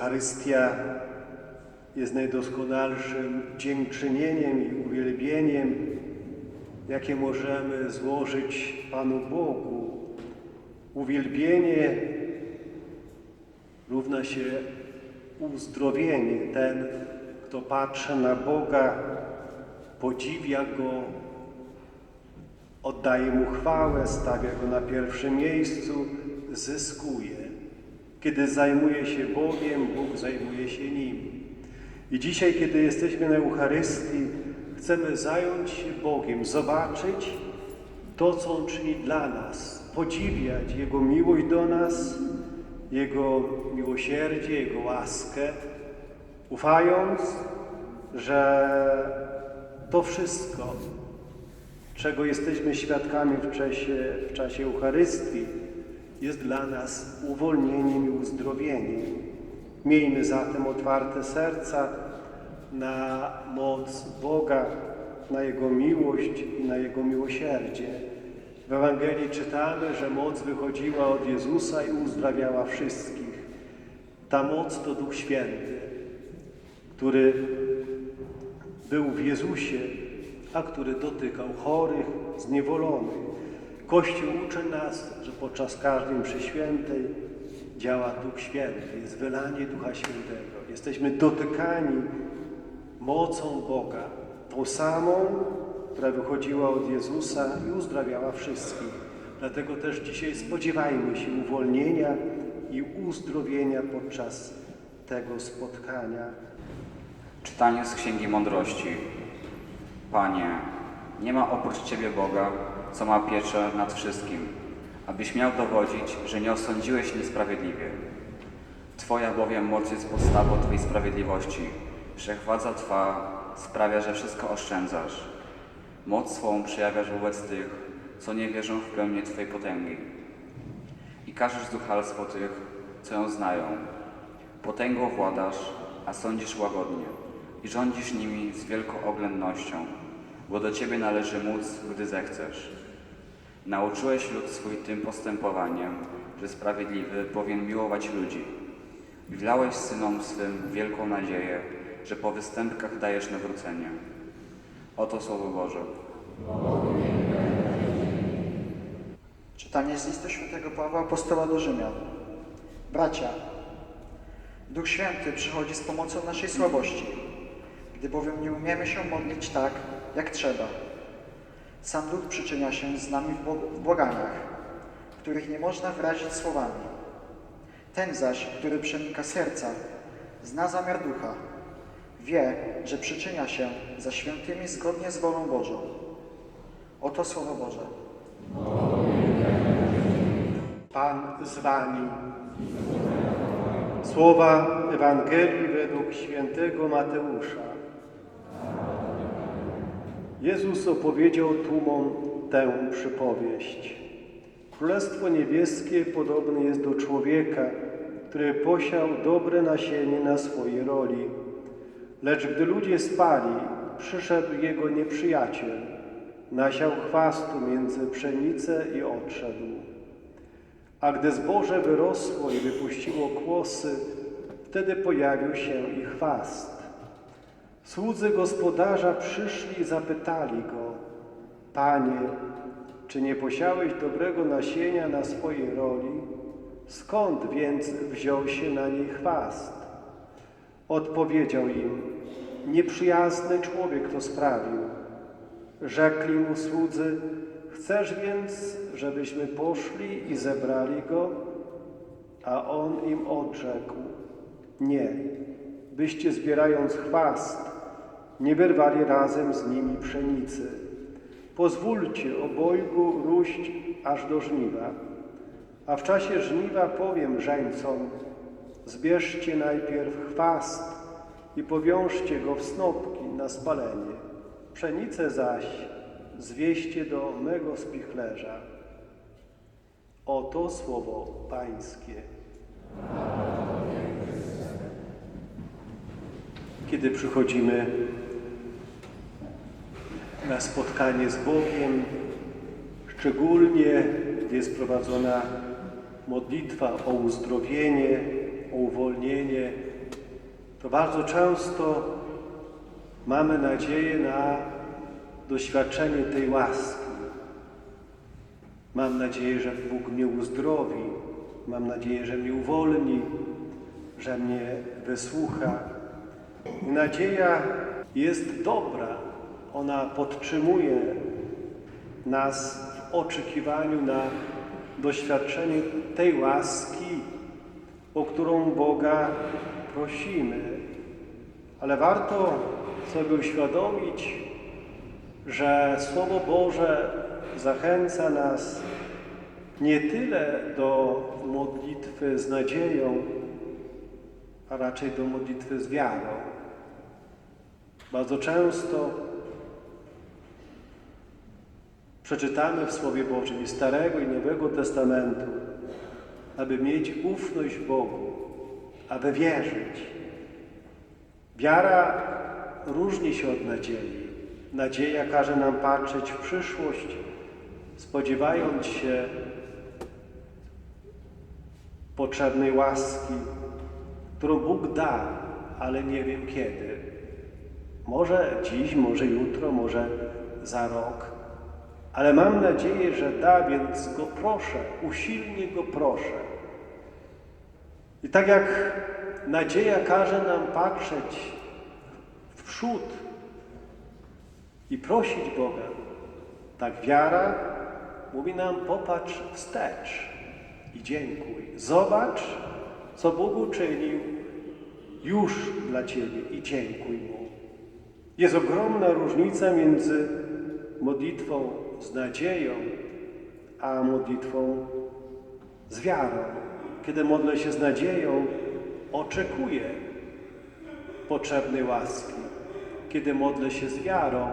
Eucharystia jest najdoskonalszym dziękczynieniem i uwielbieniem, jakie możemy złożyć Panu Bogu. Uwielbienie równa się uzdrowienie. Ten, kto patrzy na Boga, podziwia Go, oddaje Mu chwałę, stawia Go na pierwszym miejscu, zyskuje. Kiedy zajmuje się Bogiem, Bóg zajmuje się nim. I dzisiaj, kiedy jesteśmy na Eucharystii, chcemy zająć się Bogiem, zobaczyć to, co On czyni dla nas, podziwiać Jego miłość do nas, Jego miłosierdzie, Jego łaskę, ufając, że to wszystko, czego jesteśmy świadkami w czasie, w czasie Eucharystii, jest dla nas uwolnieniem i uzdrowieniem. Miejmy zatem otwarte serca na moc Boga, na Jego miłość i na Jego miłosierdzie. W Ewangelii czytamy, że moc wychodziła od Jezusa i uzdrawiała wszystkich. Ta moc to Duch Święty, który był w Jezusie, a który dotykał chorych, zniewolonych. Kościół uczy nas, że podczas każdej mszy świętej działa Duch Święty, jest wylanie Ducha Świętego. Jesteśmy dotykani mocą Boga, tą samą, która wychodziła od Jezusa i uzdrawiała wszystkich. Dlatego też dzisiaj spodziewajmy się uwolnienia i uzdrowienia podczas tego spotkania. Czytanie z Księgi Mądrości. Panie, nie ma oprócz Ciebie Boga, co ma pieczę nad wszystkim, abyś miał dowodzić, że nie osądziłeś niesprawiedliwie. Twoja bowiem moc jest podstawą Twojej sprawiedliwości. Wszechwładza Twa sprawia, że wszystko oszczędzasz. Moc swą przejawiasz wobec tych, co nie wierzą w pełnię Twojej potęgi. I każesz zuchalstwo tych, co ją znają. Potęgą władasz, a sądzisz łagodnie i rządzisz nimi z wielką oględnością, bo do Ciebie należy móc, gdy zechcesz. Nauczyłeś lud swój tym postępowaniem, że sprawiedliwy powinien miłować ludzi. Wlałeś synom swym wielką nadzieję, że po występkach dajesz nawrócenie. Oto Słowo Boże. Czytanie z listu świętego Pawła Apostoła do Rzymian. Bracia, Duch Święty przychodzi z pomocą naszej słabości, gdy bowiem nie umiemy się modlić tak, jak trzeba. Sam Duch przyczynia się z nami w, bł- w błaganiach, których nie można wyrazić słowami. Ten zaś, który przenika serca, zna zamiar Ducha, wie, że przyczynia się za świętymi zgodnie z wolą Bożą. Oto Słowo Boże. Pan z Wami. Słowa Ewangelii według świętego Mateusza. Jezus opowiedział tłumom tę przypowieść. Królestwo niebieskie podobne jest do człowieka, który posiał dobre nasienie na swojej roli. Lecz gdy ludzie spali, przyszedł jego nieprzyjaciel, nasiał chwastu między pszenicę i odszedł. A gdy zboże wyrosło i wypuściło kłosy, wtedy pojawił się i chwast. Słudzy gospodarza przyszli i zapytali go, Panie, czy nie posiałeś dobrego nasienia na swojej roli? Skąd więc wziął się na niej chwast? Odpowiedział im, nieprzyjazny człowiek to sprawił. Rzekli mu słudzy, chcesz więc, żebyśmy poszli i zebrali go? A on im odrzekł, nie, byście zbierając chwast, nie wyrwali razem z nimi pszenicy. Pozwólcie obojgu róść aż do żniwa. A w czasie żniwa powiem żeńcom, zbierzcie najpierw chwast i powiążcie go w snopki na spalenie. Pszenicę zaś zwieście do mego spichlerza. Oto słowo Pańskie. Kiedy przychodzimy na spotkanie z Bogiem, szczególnie gdy jest prowadzona modlitwa o uzdrowienie, o uwolnienie, to bardzo często mamy nadzieję na doświadczenie tej łaski. Mam nadzieję, że Bóg mnie uzdrowi, mam nadzieję, że mnie uwolni, że mnie wysłucha. Nadzieja jest dobra, ona podtrzymuje nas w oczekiwaniu na doświadczenie tej łaski, o którą Boga prosimy. Ale warto sobie uświadomić, że Słowo Boże zachęca nas nie tyle do modlitwy z nadzieją, a raczej do modlitwy z wiarą. Bardzo często przeczytamy w Słowie Bożym i Starego i Nowego Testamentu, aby mieć ufność Bogu, aby wierzyć. Wiara różni się od nadziei. Nadzieja każe nam patrzeć w przyszłość, spodziewając się potrzebnej łaski, którą Bóg da, ale nie wiem kiedy. Może dziś, może jutro, może za rok, ale mam nadzieję, że da, więc go proszę, usilnie go proszę. I tak jak nadzieja każe nam patrzeć w przód i prosić Boga, tak wiara mówi nam popatrz wstecz i dziękuj. Zobacz, co Bóg uczynił już dla Ciebie i dziękuj Mu. Jest ogromna różnica między modlitwą z nadzieją, a modlitwą z wiarą. Kiedy modlę się z nadzieją, oczekuję potrzebnej łaski. Kiedy modlę się z wiarą,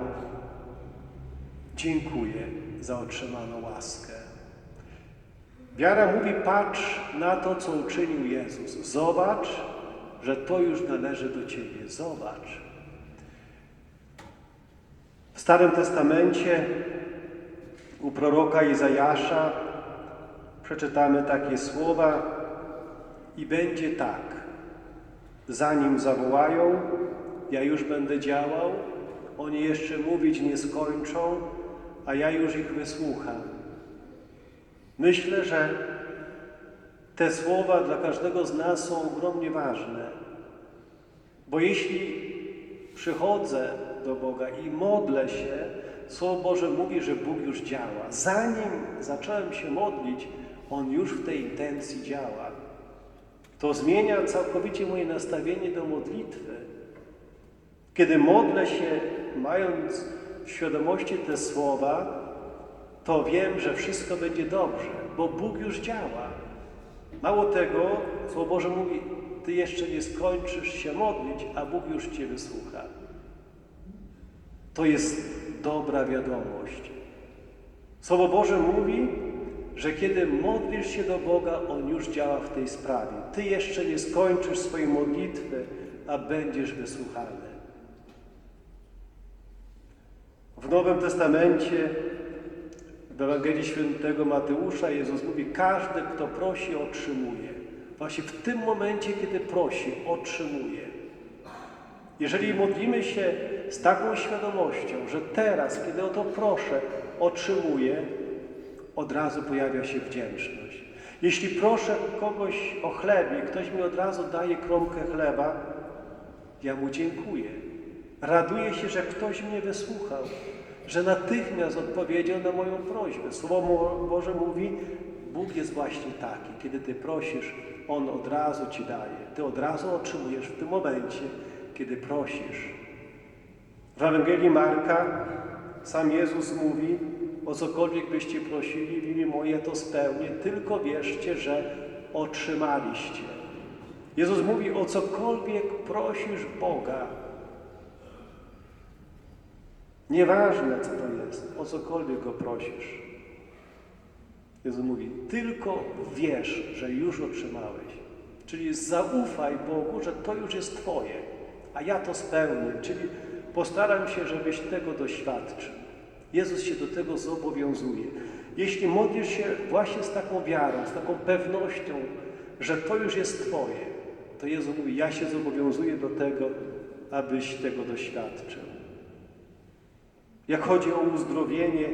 dziękuję za otrzymaną łaskę. Wiara mówi: patrz na to, co uczynił Jezus. Zobacz, że to już należy do Ciebie. Zobacz. W Starym Testamencie u proroka Izajasza przeczytamy takie słowa i będzie tak. Zanim zawołają, ja już będę działał, oni jeszcze mówić nie skończą, a ja już ich wysłucham. Myślę, że te słowa dla każdego z nas są ogromnie ważne, bo jeśli przychodzę do Boga i modlę się, Słowo Boże mówi, że Bóg już działa. Zanim zacząłem się modlić, On już w tej intencji działa. To zmienia całkowicie moje nastawienie do modlitwy. Kiedy modlę się, mając w świadomości te słowa, to wiem, że wszystko będzie dobrze, bo Bóg już działa. Mało tego, Słowo Boże mówi, Ty jeszcze nie skończysz się modlić, a Bóg już Cię wysłucha. To jest dobra wiadomość. Słowo Boże mówi, że kiedy modlisz się do Boga, On już działa w tej sprawie. Ty jeszcze nie skończysz swojej modlitwy, a będziesz wysłuchany. W Nowym Testamencie, w Ewangelii Świętego Mateusza, Jezus mówi, każdy, kto prosi, otrzymuje. Właśnie w tym momencie, kiedy prosi, otrzymuje. Jeżeli modlimy się z taką świadomością, że teraz, kiedy o to proszę, otrzymuję, od razu pojawia się wdzięczność. Jeśli proszę kogoś o chleb i ktoś mi od razu daje kromkę chleba, ja mu dziękuję. Raduję się, że ktoś mnie wysłuchał, że natychmiast odpowiedział na moją prośbę. Słowo Boże mówi, Bóg jest właśnie taki. Kiedy Ty prosisz, On od razu Ci daje. Ty od razu otrzymujesz w tym momencie, kiedy prosisz. W Ewangelii Marka sam Jezus mówi, o cokolwiek byście prosili w imię moje, to spełnię, tylko wierzcie, że otrzymaliście. Jezus mówi, o cokolwiek prosisz Boga. Nieważne, co to jest, o cokolwiek Go prosisz. Jezus mówi, tylko wierz, że już otrzymałeś. Czyli zaufaj Bogu, że to już jest Twoje, a ja to spełnię. Czyli postaram się, żebyś tego doświadczył. Jezus się do tego zobowiązuje. Jeśli modlisz się właśnie z taką wiarą, z taką pewnością, że to już jest Twoje, to Jezus mówi, ja się zobowiązuję do tego, abyś tego doświadczył. Jak chodzi o uzdrowienie,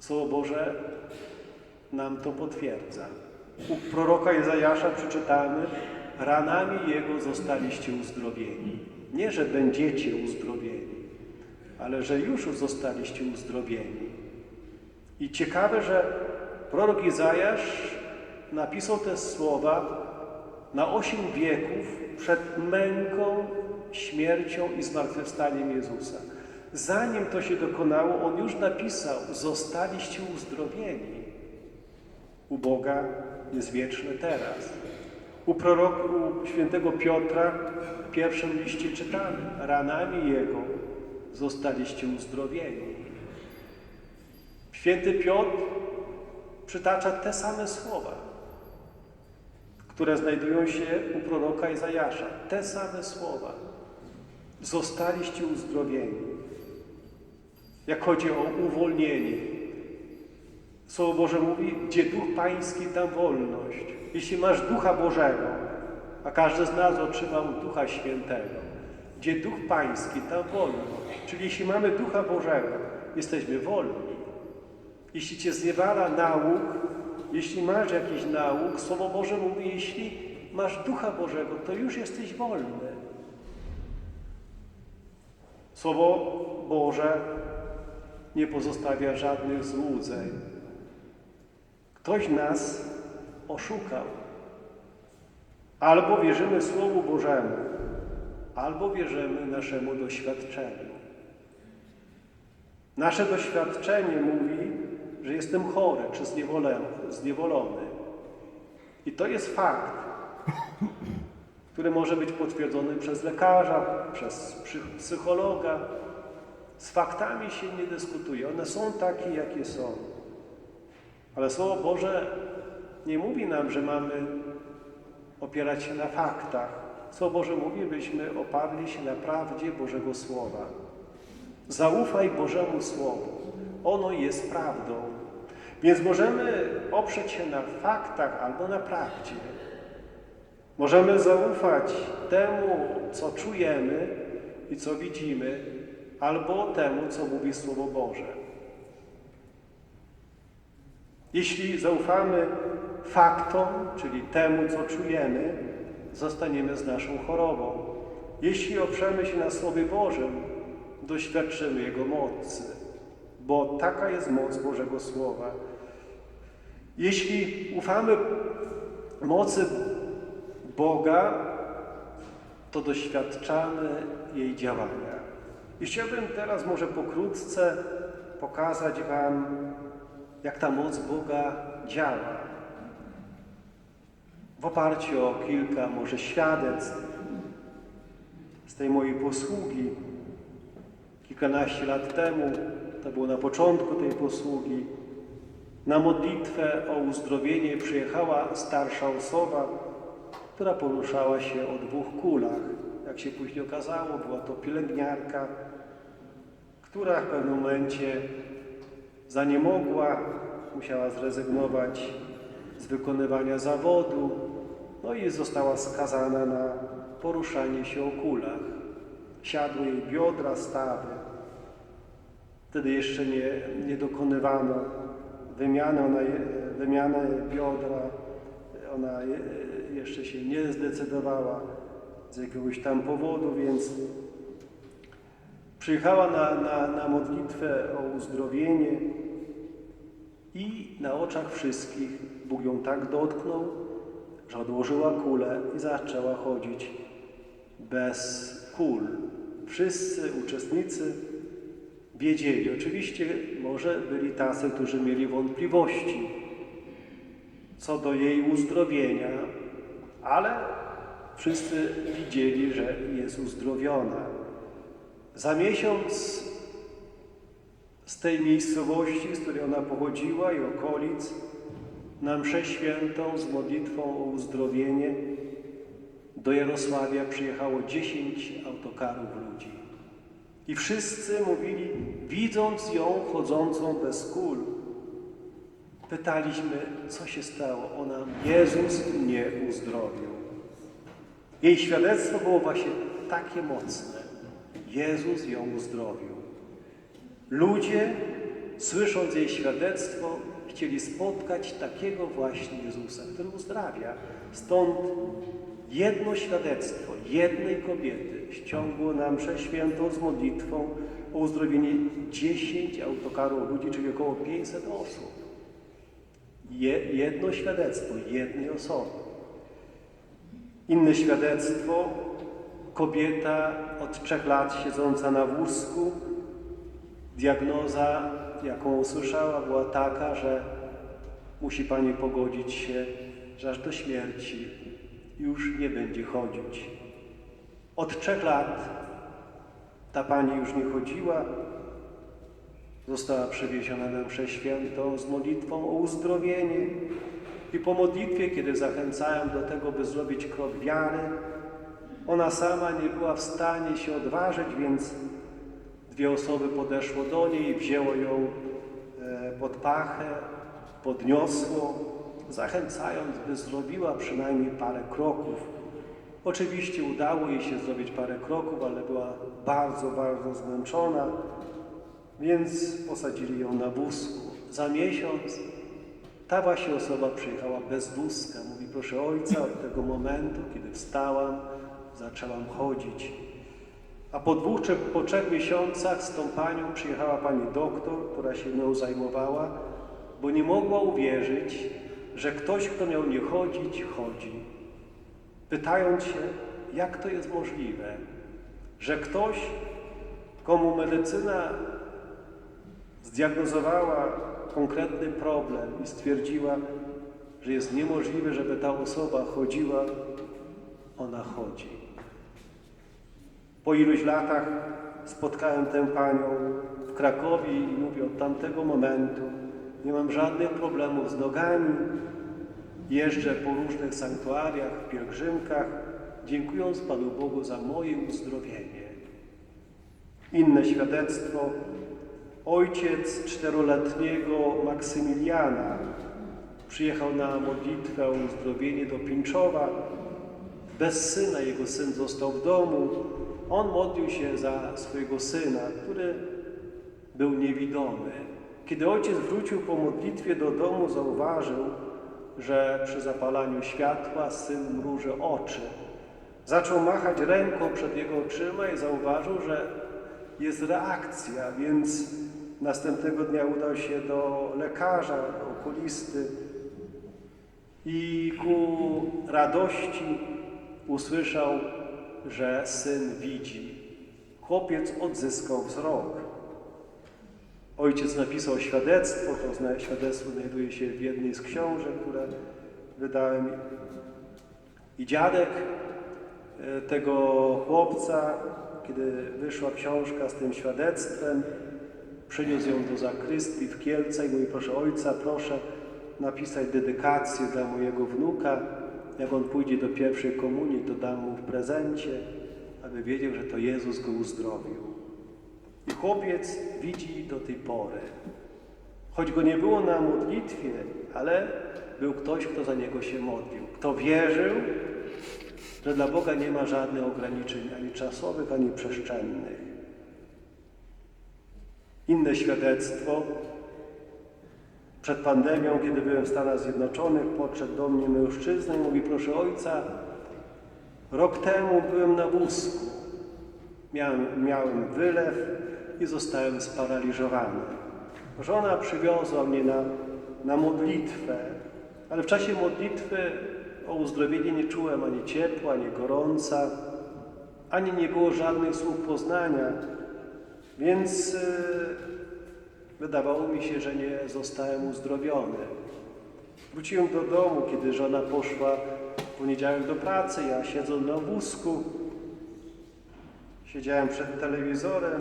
Słowo Boże nam to potwierdza. U proroka Izajasza przeczytamy, ranami Jego zostaliście uzdrowieni. Nie, że będziecie uzdrowieni, ale że już zostaliście uzdrowieni. I ciekawe, że prorok Izajasz napisał te słowa na osiem wieków przed męką, śmiercią i zmartwychwstaniem Jezusa. Zanim to się dokonało, on już napisał: Zostaliście uzdrowieni. U Boga jest wieczny teraz. U proroku świętego Piotra w pierwszym liście czytamy: Ranami Jego zostaliście uzdrowieni. Święty Piotr przytacza te same słowa, które znajdują się u proroka Izajasza. Te same słowa. Zostaliście uzdrowieni. Jak chodzi o uwolnienie. Słowo Boże mówi, gdzie Duch Pański, tam wolność. Jeśli masz Ducha Bożego, a każdy z nas otrzymał Ducha Świętego, gdzie Duch Pański, tam wolność. Czyli jeśli mamy Ducha Bożego, jesteśmy wolni. Jeśli cię zniewala nauk, jeśli masz jakiś nauk, Słowo Boże mówi, jeśli masz Ducha Bożego, to już jesteś wolny. Słowo Boże nie pozostawia żadnych złudzeń. Ktoś nas oszukał. Albo wierzymy Słowu Bożemu, albo wierzymy naszemu doświadczeniu. Nasze doświadczenie mówi, że jestem chory czy zniewolony. I to jest fakt, który może być potwierdzony przez lekarza, przez psy- psychologa. Z faktami się nie dyskutuje. One są takie, jakie są. Ale Słowo Boże nie mówi nam, że mamy opierać się na faktach. Słowo Boże mówi, byśmy oparli się na prawdzie Bożego Słowa. Zaufaj Bożemu Słowu. Ono jest prawdą. Więc możemy oprzeć się na faktach albo na prawdzie. Możemy zaufać temu, co czujemy i co widzimy, albo temu, co mówi Słowo Boże. Jeśli zaufamy faktom, czyli temu, co czujemy, zostaniemy z naszą chorobą. Jeśli oprzemy się na Słowie Bożym, doświadczymy Jego mocy, bo taka jest moc Bożego Słowa. Jeśli ufamy mocy Boga, to doświadczamy jej działania. I chciałbym teraz może pokrótce pokazać Wam, jak ta moc Boga działa. W oparciu o kilka może świadectw z tej mojej posługi. Kilkanaście lat temu, to było na początku tej posługi, na modlitwę o uzdrowienie przyjechała starsza osoba, która poruszała się o dwóch kulach. Jak się później okazało, była to pielęgniarka, która w pewnym momencie zaniemogła, musiała zrezygnować z wykonywania zawodu, no i została skazana na poruszanie się o kulach. Siadły jej biodra, stawy. Wtedy jeszcze nie, nie dokonywano wymiany, ona, wymiany biodra. Ona je- jeszcze się nie zdecydowała z jakiegoś tam powodu, więc przyjechała na, na, na modlitwę o uzdrowienie i na oczach wszystkich Bóg ją tak dotknął, że odłożyła kulę i zaczęła chodzić bez kul. Wszyscy uczestnicy wiedzieli. Oczywiście może byli tacy, którzy mieli wątpliwości co do jej uzdrowienia, ale wszyscy widzieli, że jest uzdrowiona. Za miesiąc z tej miejscowości, z której ona pochodziła i okolic, na mszę świętą z modlitwą o uzdrowienie do Jarosławia przyjechało 10 autokarów ludzi. I wszyscy mówili, widząc ją chodzącą bez kul, Pytaliśmy, co się stało. Ona, Jezus mnie uzdrowił. Jej świadectwo było właśnie takie mocne. Jezus ją uzdrowił. Ludzie, słysząc jej świadectwo, chcieli spotkać takiego właśnie Jezusa, który uzdrawia. Stąd jedno świadectwo jednej kobiety ściągło nam przeświętą z modlitwą o uzdrowienie 10 autokarów ludzi, czyli około 500 osób. Je, jedno świadectwo jednej osoby. Inne świadectwo, kobieta od trzech lat siedząca na wózku, diagnoza, jaką usłyszała, była taka, że musi Pani pogodzić się, że aż do śmierci już nie będzie chodzić. Od trzech lat ta Pani już nie chodziła, została przewieziona na mszę świętą z modlitwą o uzdrowienie i po modlitwie, kiedy zachęcałem do tego, by zrobić krok wiary, ona sama nie była w stanie się odważyć, więc dwie osoby podeszło do niej, wzięło ją e, pod pachę, podniosło, zachęcając, by zrobiła przynajmniej parę kroków. Oczywiście udało jej się zrobić parę kroków, ale była bardzo, bardzo zmęczona, więc posadzili ją na wózku. Za miesiąc ta właśnie osoba przyjechała bez wózka. Mówi, proszę ojca, od tego momentu, kiedy wstałam, zaczęłam chodzić. A po dwóch po trzech miesiącach z tą panią przyjechała pani doktor, która się mną zajmowała, bo nie mogła uwierzyć, że ktoś, kto miał nie chodzić, chodzi. Pytając się, jak to jest możliwe, że ktoś, komu medycyna zdiagnozowała konkretny problem i stwierdziła, że jest niemożliwe, żeby ta osoba chodziła, ona chodzi. Po iluś latach spotkałem tę panią w Krakowie i mówię, od tamtego momentu nie mam żadnych problemów z nogami, jeżdżę po różnych sanktuariach, pielgrzymkach, dziękując Panu Bogu za moje uzdrowienie. Inne świadectwo. Ojciec czteroletniego Maksymiliana przyjechał na modlitwę o uzdrowienie do Pińczowa. Bez syna jego syn został w domu. On modlił się za swojego syna, który był niewidomy. Kiedy ojciec wrócił po modlitwie do domu, zauważył, że przy zapalaniu światła syn mruży oczy. Zaczął machać ręką przed jego oczyma i zauważył, że jest reakcja, więc następnego dnia udał się do lekarza, do okulisty i ku radości usłyszał, że syn widzi. Chłopiec odzyskał wzrok. Ojciec napisał świadectwo, to świadectwo znajduje się w jednej z książek, które wydałem. I dziadek e, tego chłopca, kiedy wyszła książka z tym świadectwem, przyniósł ją do zakrystii w Kielce i mówi, proszę ojca, proszę napisać dedykację dla mojego wnuka. Jak on pójdzie do pierwszej komunii, to dam mu w prezencie, aby wiedział, że to Jezus go uzdrowił. I chłopiec widzi do tej pory. Choć go nie było na modlitwie, ale był ktoś, kto za niego się modlił. Kto wierzył, że dla Boga nie ma żadnych ograniczeń, ani czasowych, ani przestrzennych. Inne świadectwo. Przed pandemią, kiedy byłem w Stanach Zjednoczonych, podszedł do mnie mężczyzna i mówi, proszę ojca, rok temu byłem na wózku. Miałem, miałem wylew i zostałem sparaliżowany. Żona przywiozła mnie na, na modlitwę, ale w czasie modlitwy o uzdrowienie nie czułem ani ciepła, ani gorąca, ani nie było żadnych słów poznania, więc yy, wydawało mi się, że nie zostałem uzdrowiony. Wróciłem do domu, kiedy żona poszła w poniedziałek do pracy, ja siedząc na wózku, Siedziałem przed telewizorem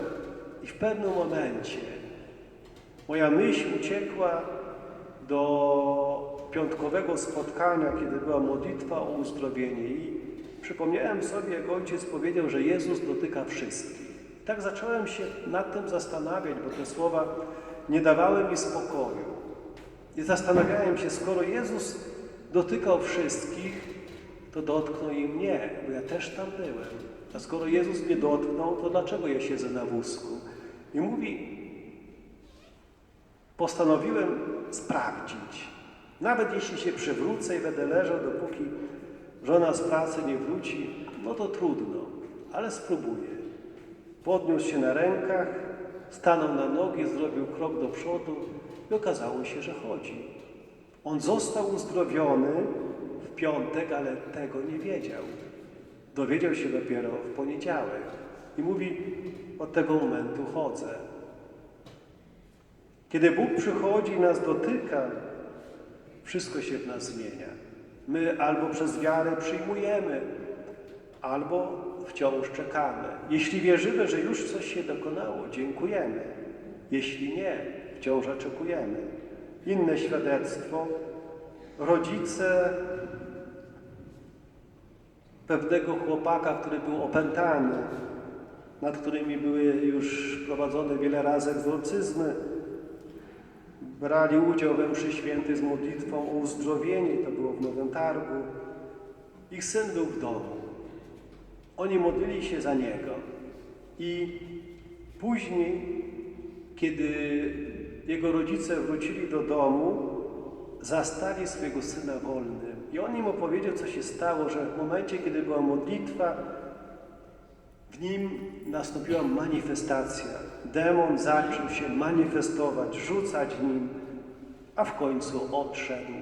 i w pewnym momencie moja myśl uciekła do piątkowego spotkania, kiedy była modlitwa o uzdrowienie i przypomniałem sobie, jak ojciec powiedział, że Jezus dotyka wszystkich. Tak zacząłem się nad tym zastanawiać, bo te słowa nie dawały mi spokoju. I zastanawiałem się, skoro Jezus dotykał wszystkich, to dotknął i mnie, bo ja też tam byłem. A skoro Jezus mnie dotknął, to dlaczego ja siedzę na wózku? I mówi, postanowiłem sprawdzić. Nawet jeśli się przewrócę i będę leżał, dopóki żona z pracy nie wróci, no to trudno, ale spróbuję. Podniósł się na rękach, stanął na nogi, zrobił krok do przodu i okazało się, że chodzi. On został uzdrowiony w piątek, ale tego nie wiedział. Dowiedział się dopiero w poniedziałek i mówi: Od tego momentu chodzę. Kiedy Bóg przychodzi i nas dotyka, wszystko się w nas zmienia. My albo przez wiarę przyjmujemy, albo wciąż czekamy. Jeśli wierzymy, że już coś się dokonało, dziękujemy. Jeśli nie, wciąż oczekujemy. Inne świadectwo. Rodzice pewnego chłopaka, który był opętany, nad którymi były już prowadzone wiele razy egzorcyzmy, brali udział we mszy świętej z modlitwą o uzdrowienie, to było w Nowym Targu. Ich syn był w domu. Oni modlili się za niego i później, kiedy jego rodzice wrócili do domu, zastali swojego syna wolnym. I on im opowiedział, co się stało, że w momencie, kiedy była modlitwa, w nim nastąpiła manifestacja. Demon zaczął się manifestować, rzucać nim, a w końcu odszedł.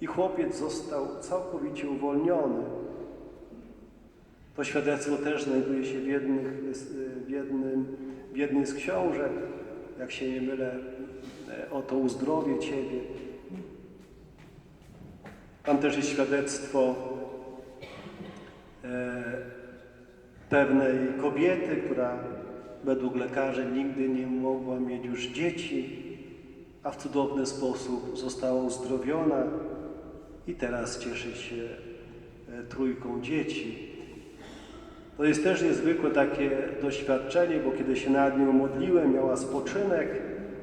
I chłopiec został całkowicie uwolniony. To świadectwo też znajduje się w, jednych, w, jednym, w jednej z książek, jak się nie mylę, e, oto uzdrowię Ciebie. Tam też jest świadectwo e, pewnej kobiety, która według lekarzy nigdy nie mogła mieć już dzieci, a w cudowny sposób została uzdrowiona i teraz cieszy się e, trójką dzieci. To jest też niezwykłe takie doświadczenie, bo kiedy się nad nią modliłem, miała spoczynek,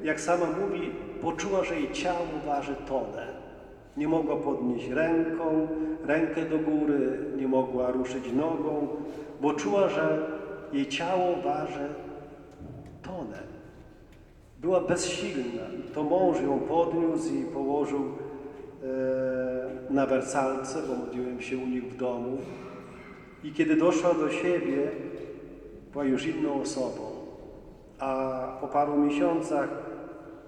jak sama mówi, poczuła, że jej ciało waży tonę. Nie mogła podnieść ręką, rękę do góry, nie mogła ruszyć nogą, bo czuła, że jej ciało waży tonę. Była bezsilna. To mąż ją podniósł i położył e, na wersalce, bo modliłem się u nich w domu. I kiedy doszła do siebie, była już inną osobą. A po paru miesiącach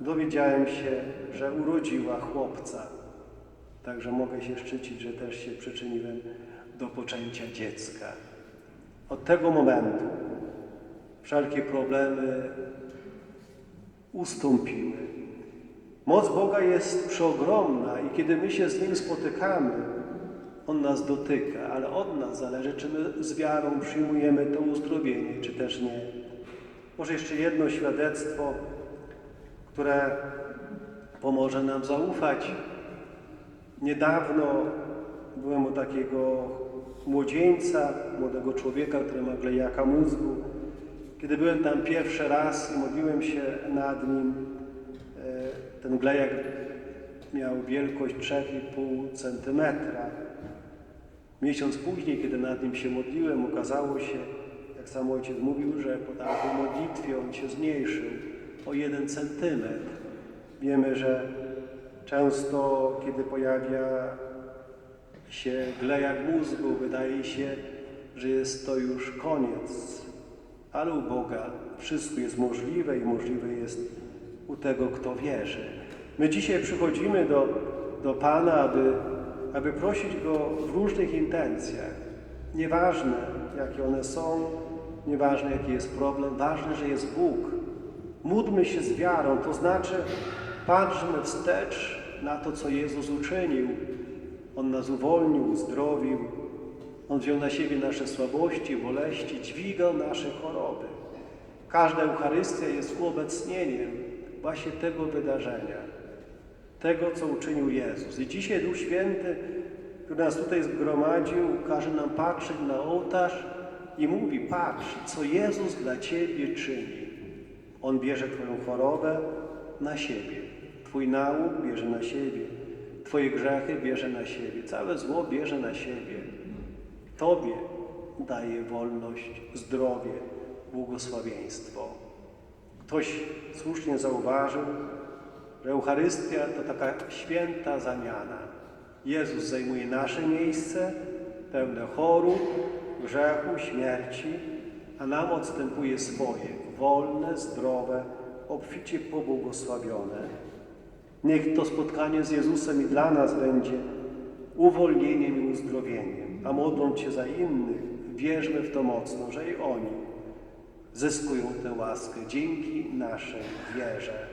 dowiedziałem się, że urodziła chłopca. Także mogę się szczycić, że też się przyczyniłem do poczęcia dziecka. Od tego momentu wszelkie problemy ustąpiły. Moc Boga jest przeogromna i kiedy my się z Nim spotykamy, On nas dotyka, ale od nas zależy, czy my z wiarą przyjmujemy to uzdrowienie, czy też nie. Może jeszcze jedno świadectwo, które pomoże nam zaufać. Niedawno byłem u takiego młodzieńca, młodego człowieka, który ma glejaka mózgu. Kiedy byłem tam pierwszy raz i modliłem się nad nim, e, ten glejak miał wielkość 3,5 centymetra. Miesiąc później, kiedy nad nim się modliłem, okazało się, jak sam ojciec mówił, że po takiej modlitwie on się zmniejszył o jeden centymetr. Wiemy, że często, kiedy pojawia się glejak mózgu, wydaje się, że jest to już koniec. Ale u Boga wszystko jest możliwe i możliwe jest u tego, kto wierzy. My dzisiaj przychodzimy do, do Pana, aby, aby prosić Go w różnych intencjach. Nieważne, jakie one są, nieważne, jaki jest problem, ważne, że jest Bóg. Módlmy się z wiarą, to znaczy patrzmy wstecz na to, co Jezus uczynił. On nas uwolnił, uzdrowił. On wziął na siebie nasze słabości, boleści, dźwigał nasze choroby. Każda Eucharystia jest uobecnieniem właśnie tego wydarzenia, tego, co uczynił Jezus. I dzisiaj Duch Święty, który nas tutaj zgromadził, każe nam patrzeć na ołtarz i mówi, patrz, co Jezus dla Ciebie czyni. On bierze Twoją chorobę na siebie. Twój nałóg bierze na siebie, Twoje grzechy bierze na siebie, całe zło bierze na siebie. Tobie daje wolność, zdrowie, błogosławieństwo. Ktoś słusznie zauważył, że Eucharystia to taka święta zamiana. Jezus zajmuje nasze miejsce, pełne chorób, grzechu, śmierci, a nam odstępuje swoje, wolne, zdrowe, obficie pobłogosławione. Niech to spotkanie z Jezusem i dla nas będzie uwolnieniem i uzdrowieniem, a modląc się za innych, wierzmy w to mocno, że i oni zyskują tę łaskę dzięki naszej wierze.